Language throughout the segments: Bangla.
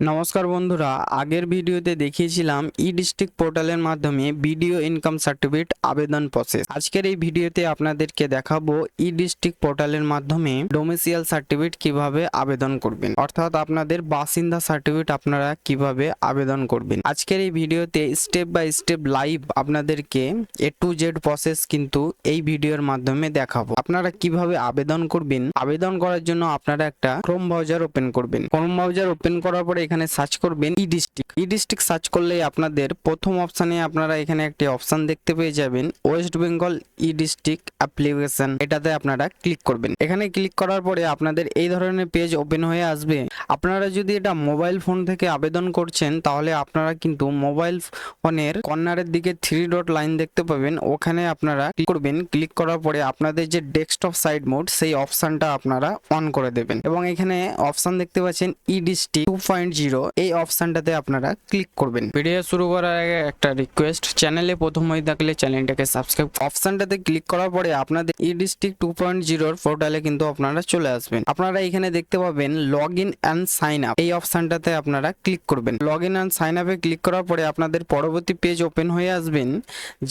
নমস্কার বন্ধুরা, আগের ভিডিওতে দেখিয়েছিলাম ই ডিস্ট্রিক্ট পোর্টালের মাধ্যমে বিডিও ইনকাম সার্টিফিকেট আবেদন প্রসেস আজকের এই ভিডিওতে আপনাদেরকে দেখাবো ই ডিস্ট্রিক্ট পোর্টালের মাধ্যমে ডোমিসিয়াল সার্টিফিকেট কীভাবে আবেদন করবেন। অর্থাৎ আপনাদের বাসিন্দা সার্টিফিকেট আপনারা কীভাবে আবেদন করবেন। আজকের এই ভিডিওতে স্টেপ বাই স্টেপ লাইভ আপনাদেরকে এ টু জেড প্রসেস কিন্তু এই ভিডিওর মাধ্যমে দেখাবো। আপনারা কীভাবে আবেদন করবেন? আবেদন করার জন্য আপনারা একটা ক্রোম ব্রাউজার ওপেন করবেন। ক্রোম ব্রাউজার ওপেন করার পরে এখানে সার্চ করবেন e district e district search করলেই আপনাদের প্রথম অপশানে আপনারা এখানে একটি অপশন দেখতে পেয়ে যাবেন West Bengal e district application এটাতে আপনারা ক্লিক করবেন। এখানে ক্লিক করার পরে আপনাদের এই ধরনের পেজ ওপেন হয়ে আসবে। আপনারা যদি এটা মোবাইল ফোন থেকে আবেদন করছেন, তাহলে আপনারা কিন্তু মোবাইল ফোনের কর্নারের দিকে থ্রি ডট লাইন দেখতে পাবেন। ওখানে আপনারা ক্লিক করবেন। ক্লিক করার পরে আপনাদের যে ডেস্কটপ সাইড মোড সেই অপশানটা আপনারা অন করে দেবেন। এবং এখানে অপশন দেখতে পাচ্ছেন e district two point zero এই অপশনটাতে আপনারা ক্লিক করবেন। ভিডিও শুরু করার আগে একটা রিকোয়েস্ট চ্যানেলে প্রথম হয়ে থাকলে চ্যানেলটাকে সাবস্ক্রাইব অপশনটাতে ক্লিক করার পরে আপনাদের ই ডিস্ট্রিক্ট টু পয়েন্ট জিরোর পোর্টালে কিন্তু আপনারা চলে আসবেন। আপনারা এখানে দেখতে পাবেন log in and sign up এই অপশনটাতে আপনারা ক্লিক করবেন। লগ ইন অ্যান্ড সাইন আপে ক্লিক করার পরে আপনাদের পরবর্তী পেজ ওপেন হয়ে আসবেন।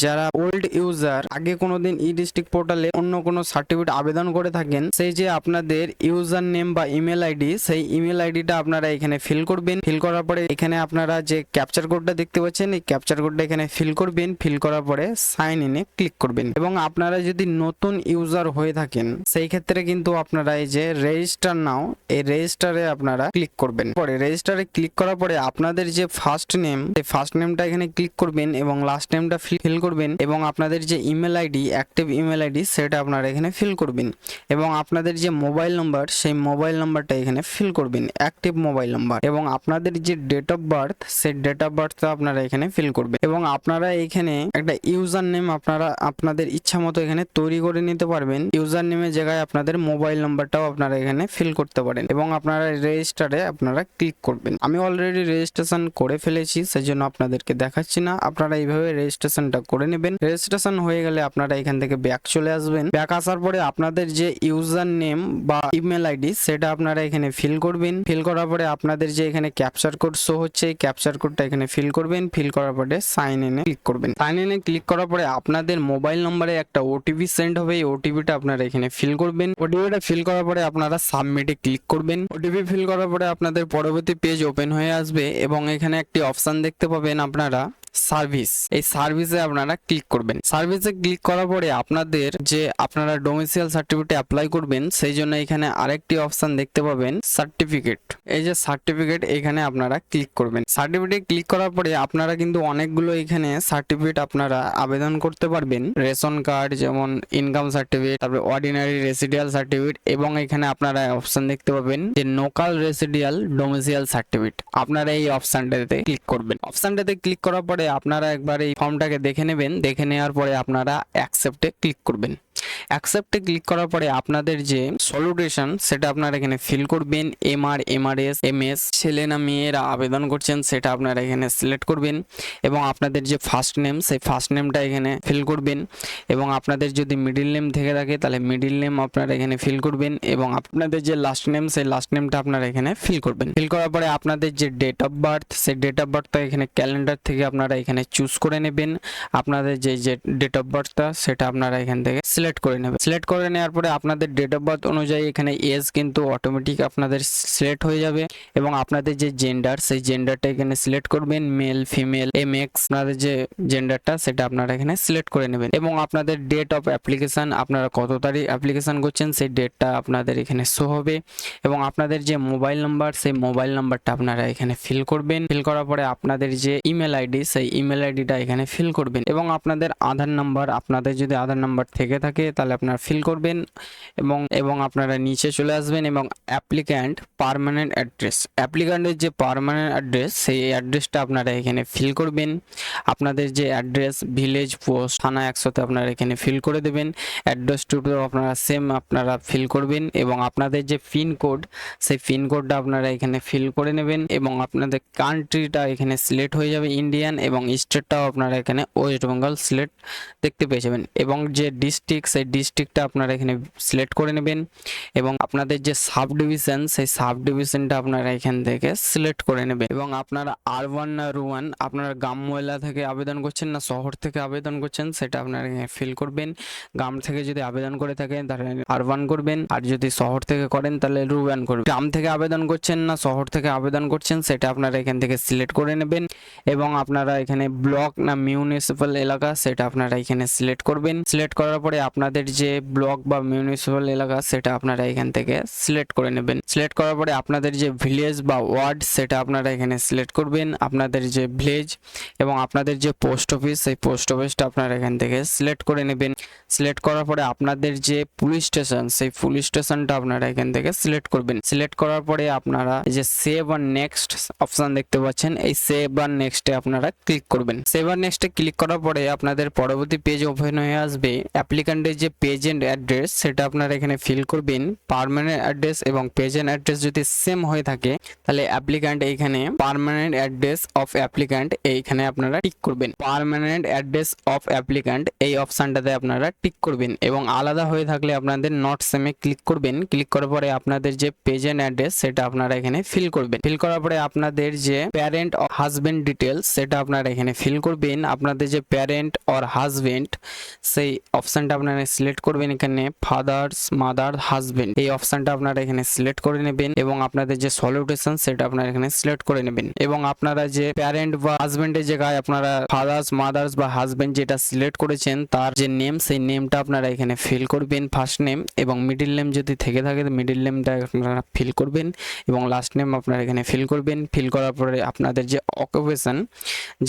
যারা ওল্ড ইউজার আগে কোনোদিন ই ডিস্ট্রিক্ট পোর্টালে অন্য কোনো সার্টিফিকেট আবেদন করে থাকেন সেই যে আপনাদের ইউজার নেম বা ইমেল আইডি সেই ইমেল আইডিটা আপনারা এখানে ফিল করবেন ফিল করার পরে এখানে আপনারা যে ক্যাপচার কোডটা দেখতে পাচ্ছেন, এই ক্যাপচার কোডটা এখানে ফিল করবেন ফিল করার পরে সাইন ইনে ক্লিক করবেন। এবং আপনারা যদি নতুন ইউজার হয়ে থাকেন, সেই ক্ষেত্রে কিন্তু আপনারা এই যে রেজিস্টার নাও এই রেজিস্টারে আপনারা ক্লিক করবেন। পরে রেজিস্টারে ক্লিক করার পরে আপনাদের যে ফার্স্ট নেম সেই ফার্স্ট নেমটা এখানে ক্লিক করবেন এবং লাস্ট নেমটা ফিল করবেন এবং আপনাদের যে email ID active email ID সেটা আপনারা এখানে ফিল করবেন। এবং আপনাদের যে মোবাইল নাম্বার সেই মোবাইল নাম্বারটা এখানে ফিল করবেন অ্যাক্টিভ মোবাইল নাম্বার এবং আপনাদের যে ডেট অফ বার্থ সেই ডেট অফ বার্থটা আপনারা এখানে ফিল করবেন এবং আপনারা এখানে একটা ইউজার নেম আপনারা, আপনাদের ইচ্ছা মতো এখানে তৈরি করে নিতে পারবেন। ইউজার নেমের জায়গায় আপনাদের মোবাইল নাম্বারটাও আপনারা এখানে ফিল করতে পারেন এবং আপনারা রেজিস্টারে আপনারা ক্লিক করবেন। আমি অলরেডি রেজিস্ট্রেশন করে ফেলেছি, সেজন্য আপনাদেরকে দেখাচ্ছি না। আপনারা এইভাবে রেজিস্ট্রেশনটা করে নেবেন। রেজিস্ট্রেশন হয়ে গেলে আপনারা এখান থেকে ব্যাক চলে আসবেন। ব্যাক আসার পরে আপনাদের যে ইউজার নেম বা ইমেল আইডি সেটা আপনারা এখানে ফিল করবেন। ফিল করার পরে আপনাদের যে এখানে ক্যাপচার কোড শো হচ্ছে, এই ক্যাপচার কোডটা এখানে ফিল করবেন ফিল করার পরে সাইন ইনে ক্লিক করবেন। সাইন ইনে ক্লিক করার পরে আপনাদের মোবাইল নম্বরে একটা ওটিপি সেন্ড হবে, এই ওটিপিটা আপনারা এখানে ফিল করবেন। ওটিপিটা ফিল করার পরে আপনারা সাবমিটে ক্লিক করবেন। ওটিপি ফিল করার পরে আপনাদের পরবর্তী পেজ ওপেন হয়ে আসবে এবং এখানে একটি অপশন দেখতে পাবেন আপনারা। সার্ভিস। এই সার্ভিসে আপনারা ক্লিক করবেন। সার্ভিসে ক্লিক করার পরে আপনাদের যে আপনারা ডোমিসিয়াল সার্টিফিকেট অ্যাপ্লাই করবেন, সেই জন্য এখানে আরেকটি অপশন দেখতে পাবেন সার্টিফিকেট এই যে সার্টিফিকেট এখানে আপনারা ক্লিক করবেন। সার্টিফিকেট ক্লিক করার পরে আপনারা কিন্তু অনেকগুলো এখানে সার্টিফিকেট আপনারা আবেদন করতে পারবেন। রেশন কার্ড, যেমন ইনকাম সার্টিফিকেট তারপরে অর্ডিনারি রেসিডিয়াল সার্টিফিকেট এবং এখানে আপনারা অপশন দেখতে পাবেন যে নোকাল রেসিডিয়াল ডোমিসিয়াল সার্টিফিকেট আপনারা এই অপশনটাতে ক্লিক করবেন। অপশনটাতে ক্লিক করার পরে আপনারা একবার এই ফর্মটাকে দেখে নেবেন। দেখে নেওয়ার পরে আপনারা অ্যাকসেপ্টে ক্লিক করবেন। অ্যাকসেপ্টে ক্লিক করার পরে আপনাদের যে সলিউশন সেটা আপনারা এখানে ফিল করবেন। M R M R S M S ছেলে না মেয়েরা আবেদন করছেন, সেটা আপনারা এখানে সিলেক্ট করবেন। এবং আপনাদের যে ফার্স্ট নেম সেই ফার্স্ট নেমটা এখানে ফিল করবেন। এবং আপনাদের যদি মিডিল নেম থেকে থাকে, তাহলে মিডিল নেম আপনারা এখানে ফিল করবেন। এবং আপনাদের যে লাস্ট নেম সেই লাস্ট নেমটা আপনারা এখানে ফিল করবেন। ফিল করার পরে আপনাদের যে ডেট অফ বার্থ সেই ডেট অফ বার্থটা এখানে ক্যালেন্ডার থেকে আপনারা এখানে চুজ করে নেবেন। আপনাদের যে যে ডেট অফ বার্থটা সেটা আপনারা এখান থেকে সিলেক্ট করে নেবেন। সিলেক্ট করে নেওয়ার পরে আপনাদের ডেট অফ বার্থ অনুযায়ী এখানে এজ কিন্তু অটোমেটিক আপনাদের সিলেক্ট হয়ে যাবে এবং আপনাদের যে জেন্ডার সেই জেন্ডারটা এখানে সিলেক্ট করবেন মেল ফিমেল এম এক্স আপনাদের যে জেন্ডারটা সেটা আপনারা এখানে সিলেক্ট করে নেবেন। এবং আপনাদের ডেট অফ অ্যাপ্লিকেশন আপনারা কত তারিখ অ্যাপ্লিকেশন করছেন, সেই ডেটটা আপনাদের এখানে শো হবে। এবং আপনাদের যে মোবাইল নাম্বার সেই মোবাইল নাম্বারটা আপনারা এখানে ফিল করবেন। ফিল করার পরে আপনাদের যে ইমেল আইডি সেই ইমেল আইডিটা এখানে ফিল করবেন এবং আপনাদের আধার নাম্বার আপনাদের যদি আধার নাম্বার থেকে থাকে, তাহলে আপনারা ফিল করবেন এবং এবং আপনারা নিচে চলে আসবেন এবং অ্যাপ্লিক্যান্ট পারমানেন্ট অ্যাড্রেস অ্যাপ্লিক্যান্টের যে পারমানেন্ট অ্যাড্রেস সেই অ্যাড্রেসটা আপনারা এখানে ফিল করবেন। আপনাদের যে অ্যাড্রেস ভিলেজ পোস্ট থানা একসাথে আপনারা এখানে ফিল করে দেবেন। অ্যাড্রেস টুটো আপনারা সেম আপনারা ফিল করবেন এবং আপনাদের যে পিন কোড সেই পিন কোডটা আপনারা এখানে ফিল করে নেবেন এবং আপনাদের কান্ট্রিটা এখানে সিলেক্ট হয়ে যাবে ইন্ডিয়ান এবং স্টেটটাও আপনারা এখানে ওয়েস্ট বেঙ্গল সিলেক্ট দেখতে পেয়ে যাবেন। এবং যে ডিস্ট্রিক্ট সেই ডিস্ট্রিক্টটা আপনারা এখানে সিলেক্ট করে নেবেন এবং আপনাদের যে সাব ডিভিশন সেই সাব ডিভিশনটা আপনারা এখান থেকে সিলেক্ট করে নেবেন। এবং আপনারা আর ওয়ান না রুয়ান আপনারা গ্রাম্য এলাকা থেকে আবেদন করছেন না শহর থেকে আবেদন করছেন, সেটা আপনারা এখানে ফিল করবেন। গ্রাম থেকে যদি আবেদন করে থাকেন, তাহলে আরবান করবেন। আর যদি শহর থেকে করেন, তাহলে রুবান করবেন। গ্রাম থেকে আবেদন করছেন না শহর থেকে আবেদন করছেন, সেটা আপনারা এখান থেকে সিলেক্ট করে নেবেন। এবং আপনারা এখানে ব্লক না মিউনিসিপ্যাল এলাকা সেটা আপনারা এখানে সিলেক্ট করবেন। সিলেক্ট করার পরে আপনাদের যে ব্লক বা মিউনিসিপ্যাল এলাকা সেটা আপনারা এখান থেকে সিলেক্ট করে নেবেন। সিলেক্ট করার পরে আপনাদের যে ভিলেজ বা ওয়ার্ড সেটা আপনারা এখানে সিলেক্ট করবেন। আপনাদের যে ভিলেজ এবং আপনাদের যে পোস্ট অফিস সেই পোস্ট অফিসটা আপনারা এখান থেকে সিলেক্ট করে নেবেন। সিলেক্ট করার পরে আপনাদের যে পুলিশ স্টেশন সেই পুলিশ স্টেশনটা আপনারা এখান থেকে সিলেক্ট করবেন। সিলেক্ট করার পরে আপনারা যে সেভ আর নেক্সট অপশন দেখতে পাচ্ছেন। এই সেভ আর নেক্সটে আপনারা ক্লিক করবেন। সেভ আর নেক্সটে ক্লিক করার পরে আপনাদের পরবর্তী পেজ ওপেন হয়ে আসবে। অ্যাপ্লিকান্টের যে পেজ এন্ড অ্যাড্রেস সেটা আপনারা এখানে ফিল করবেন। পার্মানেন্ট অ্যাড্রেস এবং পেজ এন্ড অ্যাড্রেস যদি সেম হয়ে থাকে, তাহলে অ্যাপ্লিকান্ট এইখানে পার্মানেন্ট অ্যাড্রেস অফ অ্যাপ্লিকান্ট এইখানে আপনারা টিক করবেন। পার্মানেন্ট অ্যাড্রেস অফ অ্যাপ্লিকান্ট এই অপশনটাতে আপনারা টিক করবেন এবং আলাদা হয়ে থাকলে আপনাদের নট সেমে ক্লিক করবেন। ক্লিক করার পরে আপনাদের যে পেজ এন্ড অ্যাড্রেস সেটা আপনারা এখানে ফিল করবেন। ফিল করার পরে আপনাদের যে প্যারেন্ট হাজবেন্ড ডিটেলস সেটা আপনারা এখানে ফিল করবেন। আপনাদের যে প্যারেন্ট অর হাজবেন্ড সেই অপশানটা আপনারা সিলেক্ট করবেন এখানে ফাদার্স মাদার হাজবেন্ড এই অপশানটা আপনারা এখানে সিলেক্ট করে নেবেন এবং আপনাদের যে সলিউটেশন সেটা আপনারা এখানে সিলেক্ট করে নেবেন। এবং আপনারা যে প্যারেন্ট বা হাজবেন্ডের জায়গায় আপনারা ফাদার্স মাদার্স বা হাজবেন্ড যেটা সিলেক্ট করেছেন, তার যে নেম সেই নেমটা আপনারা এখানে ফিল করবেন ফার্স্ট নেম এবং মিডিল নেম যদি থেকে থাকে মিডিল নেমটা আপনারা ফিল করবেন এবং লাস্ট নেম আপনারা এখানে ফিল করবেন। ফিল করার পরে আপনাদের যে অকুপেশন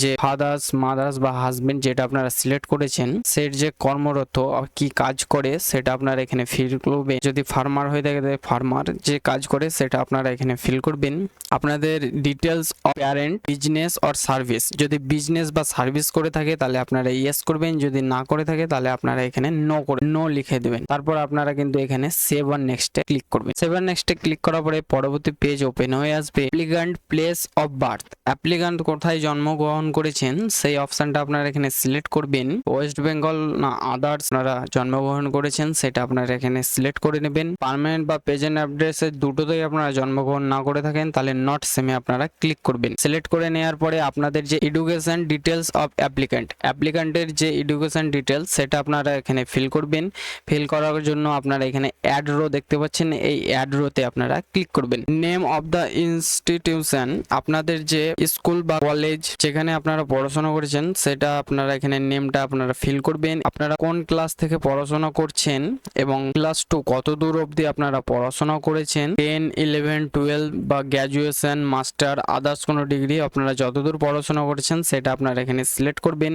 যে ফাদার্স মাদার্স বা হাজবেন্ড যেটা আপনারা সিলেক্ট করেছেন, সের যে কর্মরত কি কাজ করে সেটা আপনারা এখানে ফিল করবে যদি ফার্মার হয়ে থাকে ফার্মার যে কাজ করে সেটা আপনারা এখানে ফিল করবেন। আপনাদের details parent business or service যদি বিজনেস বা সার্ভিস করে থাকে, তাহলে আপনারা ইয়েস করবেন। যদি না করে থাকে, তাহলে আপনারা এখানে নো করে নো লিখে দেবেন। তারপর আপনারা কিন্তু এখানে সেভ আর নেক্সটে ক্লিক করবেন। সেভ আর নেক্সটে ক্লিক করার পরে পরবর্তী পেজ ওপেন হয়ে আসবে। Applicant place of birth applicant কোথায় জন্মগ্রহণ করেছেন, সেই অপশনটা আপনারা এখানে সিলেক্ট করবেন। ওয়েস্ট বেঙ্গল না আদার্স আপনারা জন্মগ্রহণ করেছেন, সেটা আপনারা এখানে সিলেক্ট করে নেবেন। পার্মানেন্ট বা প্রেজেন্ট অ্যাড্রেসের দুটোতেই আপনারা জন্মগ্রহণ না করে থাকেন, তাহলে নট সেমে আপনারা ক্লিক করবেন। সিলেক্ট করে নেওয়ার পরে আপনাদের যে এডুকেশন ডিটেলস অফ অ্যাপ্লিক্যান্ট অ্যাপ্লিক্যান্টের যে এডুকেশন ডিটেলস সেটা আপনারা এখানে ফিল করবেন। ফিল করার জন্য আপনারা এখানে অ্যাড রো দেখতে পাচ্ছেন, এই অ্যাড রোতে আপনারা ক্লিক করবেন। নেম অফ দ্য ইনস্টিটিউশন আপনাদের যে স্কুল বা কলেজ যেখানে আপনারা পড়াশোনা করেছেন, সেটা আপনারা এখানে নেমটা আপনারা ফিল করবেন। আপনারা কোন ক্লাস থেকে পড়াশোনা করছেন এবং ক্লাস টু কত দূর অবধি আপনারা পড়াশোনা করেছেন? টেন ইলেভেন টুয়েলভ বা গ্র্যাজুয়েশন মাস্টার আদার্স কোনো ডিগ্রি আপনারা যতদূর পড়াশোনা করেছেন, সেটা আপনারা এখানে সিলেক্ট করবেন।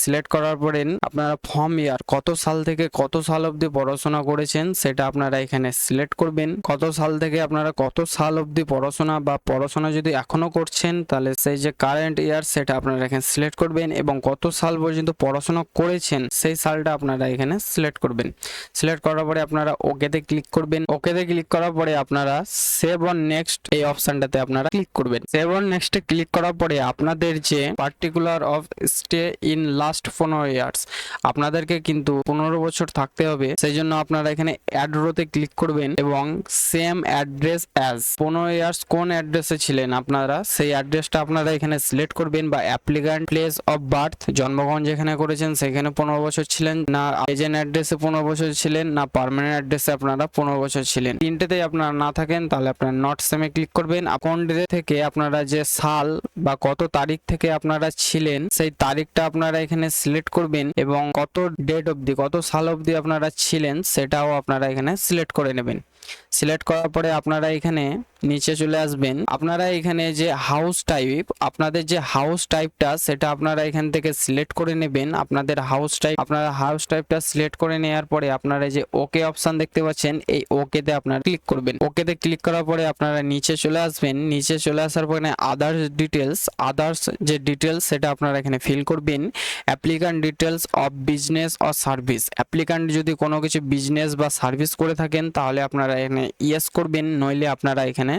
সিলেক্ট করার পরে আপনারা ফর্ম ইয়ার কত সাল থেকে কত সাল অবধি পড়াশোনা করেছেন, সেটা আপনারা এখানে সিলেক্ট করবেন। কত সাল থেকে আপনারা কত সাল অবধি পড়াশোনা বা পড়াশোনা যদি এখনও করছেন, তাহলে সেই যে কারেন্ট ইয়ার সেটা আপনারা এখানে সিলেক্ট করবেন এবং কত সাল পর্যন্ত পড়াশোনা করেছেন, সেই সালটা আপনারা এখানে সিলেক্ট করবেন। সিলেক্ট করার পরে আপনারা ওকেতে ক্লিক করবেন। ওকেতে ক্লিক করার পরে আপনারা সেভ অন নেক্সট এই অপশনটাতে আপনারা ক্লিক করবেন। সেভ অন নেক্সটে ক্লিক করার পরে আপনাদের যে particular of stay in last পনেরো ইয়ার্স আপনাদেরকে কিন্তু পনেরো বছর থাকতে হবে। সেই জন্য আপনারা এখানে অ্যাড রোতে ক্লিক করবেন এবং সেম অ্যাড্রেস অ্যাজ পনেরো ইয়ার্স কোন অ্যাড্রেসে ছিলেন আপনারা, সেই অ্যাড্রেসটা আপনারা এখানে সিলেক্ট করবেন বা অ্যাপ্লিক্যান্ট প্লেস অফ বার্থ। জন্মগ্রহণ যেখানে করেছেন সেখানে পনেরো বছর ছিলেন। না এজেন্ট অ্যাড্রেসে পনেরো বছর ছিলেন, না পার্মানেন্ট অ্যাড্রেসে আপনারা পনেরো বছর ছিলেন। তিনটেতেই আপনারা না থাকেন, তাহলে আপনারা নট সেমে ক্লিক করবেন। ডে থেকে আপনারা যে সাল বা কত তারিখ থেকে আপনারা ছিলেন, সেই তারিখটা আপনারা এখানে সিলেক্ট করবেন এবং কত ডেট অবধি, কত সাল অবধি আপনারা ছিলেন, সেটাও আপনারা এখানে সিলেক্ট করে নেবেন। সিলেক্ট করার পরে আপনারা এখানে নিচে চলে আসবেন। আপনারা এখানে যে হাউস টাইপ আপনাদের যে হাউস টাইপটা সেটা আপনারা এখান থেকে সিলেক্ট করে নেবেন। আপনাদের হাউস টাইপ আপনারা হাউস টাইপটা সিলেক্ট করে নেওয়ার পরে আপনারা যে ওকে অপশন দেখতে পাচ্ছেন, এই ওকেতে আপনারা ক্লিক করবেন। ওকেতে ক্লিক করার পরে আপনারা নিচে চলে আসবেন। নিচে চলে আসার পরে আদার্স ডিটেলস আদার্স যে ডিটেলস সেটা আপনারা এখানে ফিল করবেন। Applicant details of business or service applicant যদি কোনো কিছু বিজনেস বা সার্ভিস করে থাকেন, তাহলে আপনারা আপনারা এখানে ইয়েস করবেন, নইলে আপনারা এখানে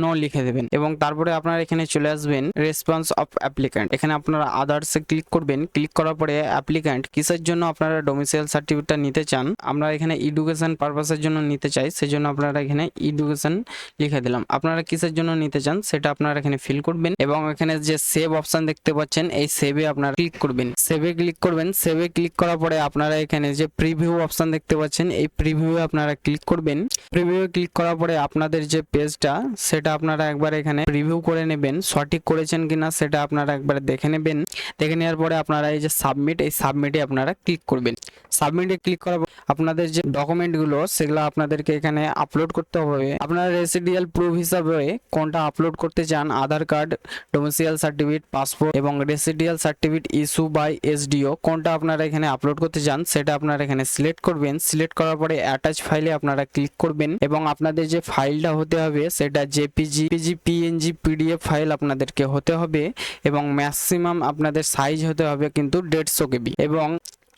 নো লিখে দেবেন এবং তারপরে আপনারা এখানে চলে আসবেন রেসপন্স অফ অ্যাপ্লিক্যান্ট এখানে আপনারা আদার্সে ক্লিক করবেন ক্লিক করার পরে অ্যাপ্লিক্যান্ট কিসের জন্য আপনারা ডোমিসাইল সার্টিফিকেটটা নিতে চান? আমরা এখানে এডুকেশন পারপাসের জন্য নিতে চাই, সেজন্য আপনারা এখানে এডুকেশন লিখে দিলাম। আপনারা কিসের জন্য নিতে চান সেটা আপনারা এখানে ফিল করবেন এবং এখানে যে সেভ অপশন দেখতে পাচ্ছেন, এই সেভে আপনারা ক্লিক করবেন। সেভে ক্লিক করবেন সেভে ক্লিক করার পরে আপনারা এখানে যে প্রিভিউ অপশন দেখতে পাচ্ছেন, এই প্রিভিউ আপনারা ক্লিক করবেন। প্রিভিউ ক্লিক করার পরে আপনাদের যে পেজটা সেটা আপনারা একবার এখানে প্রিভিউ করে নেবেন। সঠিক করেছেন কিনা, সেটা আপনারা একবার দেখে নেবেন। দেখে নেওয়ার পরে আপনারা এই যে সাবমিট এই সাবমিটে আপনারা ক্লিক করবেন। সাবমিটে ক্লিক করার আপনাদের যে ডকুমেন্টগুলো সেগুলো আপনাদেরকে এখানে আপলোড করতে হবে। আপনারা রেসিডিয়াল প্রুফ হিসাবে কোনটা আপলোড করতে চান, Aadhaar card domicile certificate passport এবং residential certificate issue by SDO কোনটা আপনারা এখানে আপলোড করতে চান, সেটা আপনারা এখানে সিলেক্ট করবেন। সিলেক্ট করার পরে অ্যাটাচ ফাইলে আপনারা ক্লিক করবেন এবং আপনাদের যে ফাইলটা হতে হবে সেটা JPG PG PNG, PDF file আপনাদেরকে হতে হবে এবং ম্যাক্সিমাম আপনাদের সাইজ হতে হবে কিন্তু দেড়শো কেবি এবং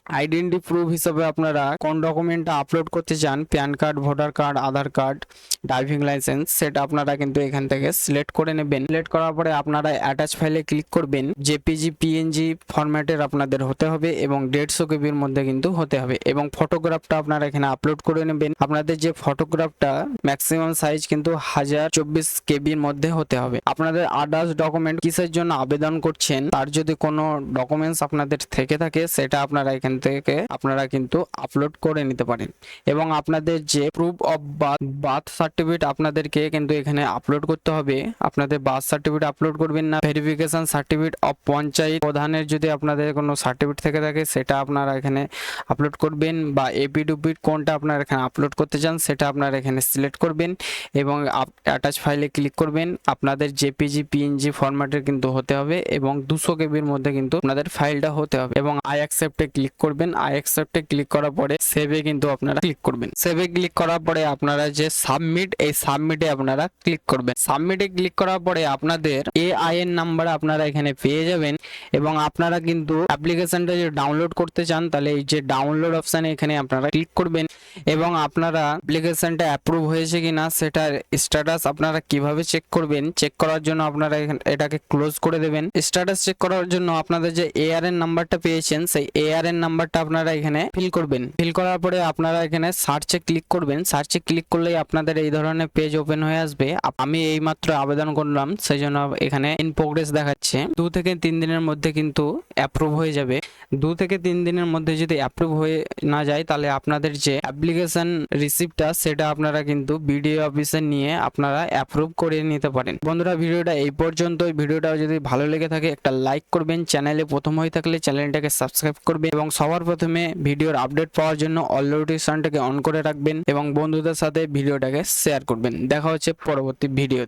আইডেন্টি প্রুফ হিসেবে আপনারা কোন ডকুমেন্টটা আপলোড করতে চান, PAN card, voter card, Aadhaar card, driving licence, সেটা আপনারা কিন্তু এখান থেকে সিলেক্ট করে নেবেন। সিলেক্ট করার পরে আপনারা অ্যাটাচ ফাইলে ক্লিক করবেন। জেপিজি, পিএনজি ফরম্যাটের আপনাদের হতে হবে এবং দেড়শো কেবির মধ্যে কিন্তু হতে হবে এবং ফটোগ্রাফটা আপনারা এখানে আপলোড করে নেবেন। আপনাদের যে ফটোগ্রাফটা ম্যাক্সিমাম সাইজ কিন্তু হাজার চব্বিশ কেবির মধ্যে হতে হবে। আপনাদের আদার্স ডকুমেন্ট কিসের জন্য আবেদন করছেন, তার যদি কোনো ডকুমেন্টস আপনাদের থেকে থাকে, সেটা আপনারা এখান থেকে আপনারা কিন্তু আপলোড করে নিতে পারেন। এবং আপনাদের যে proof of birth birth certificate আপনাদেরকে কিন্তু এখানে আপলোড করতে হবে। আপনাদের বার্থ সার্টিফিকেট আপলোড করবেন না। ভেরিফিকেশন সার্টিফিকেট অফ পঞ্চায়েত প্রধানের যদি আপনাদের কোনো সার্টিফিকেট থেকে থাকে, সেটা আপনারা এখানে আপলোড করবেন বা এপিডুপিট কোনটা আপনারা এখানে আপলোড করতে চান, সেটা আপনারা এখানে সিলেক্ট করবেন এবং অ্যাটাচ ফাইলে ক্লিক করবেন। আপনাদের জেপিজি পিএনজি ফরম্যাটের কিন্তু হতে হবে এবং দুশো কেবির মধ্যে কিন্তু আপনাদের ফাইলটা হতে হবে এবং আই অ্যাকসেপ্টে ক্লিক করবেন আই অ্যাকসেপ্টে ক্লিক করার পরে সেভে কিন্তু আপনারা ক্লিক করবেন। সেভে ক্লিক করার পরে আপনারা যে সাবমিট এই সাবমিটে আপনারা ক্লিক করবেন। সাবমিটে ক্লিক করার পরে আপনাদের এ আই এন নাম্বার আপনারা এখানে পেয়ে যাবেন এবং আপনারা কিন্তু অ্যাপ্লিকেশনটা যে ডাউনলোড করতে চান, তাহলে এই যে ডাউনলোড অপশানে এখানে আপনারা ক্লিক করবেন এবং আপনারা অ্যাপ্লিকেশনটা অ্যাপ্রুভ হয়েছে কিনা, সেটার স্ট্যাটাস আপনারা কীভাবে চেক করবেন চেক করার জন্য আপনারা এটাকে ক্লোজ করে দেবেন। স্ট্যাটাস চেক করার জন্য আপনাদের যে এআরএন নাম্বারটা পেয়েছেন, সেই এআরএন নাম্বারটা আপনারা এখানে ফিল করবেন। ফিল করার পরে আপনারা এখানে সার্চে ক্লিক করবেন। সার্চে ক্লিক করলেই আপনাদের এই ধরনের পেজ ওপেন হয়ে আসবে। আমি এই মাত্র আবেদন করলাম সেই জন্য এখানে ইন প্রোগ্রেস দেখাচ্ছে। দু থেকে তিন দিনের মধ্যে কিন্তু অ্যাপ্রুভ হয়ে যাবে। দু থেকে তিন দিনের মধ্যে যদি অ্যাপ্রুভ হয়ে না যায়, তাহলে আপনাদের যে অ্যাপ্লিকেশন রিসিপ্টটা সেটা আপনারা কিন্তু বিডিও অফিসে নিয়ে আপনারা অ্যাপ্রুভ করে নিতে পারেন। বন্ধুরা, ভিডিওটা এই পর্যন্ত ভিডিওটা যদি ভালো লেগে থাকে, একটা লাইক করবেন। চ্যানেলে প্রথম হয়ে থাকলে চ্যানেলটাকে সাবস্ক্রাইব করবেন এবং সবার প্রথমে ভিডিওর আপডেট পাওয়ার জন্য অল নোটিফিকেশনটাকে অন করে রাখবেন এবং বন্ধুদের সাথে ভিডিওটাকে শেয়ার করবেন। দেখা হচ্ছে পরবর্তী ভিডিওতে।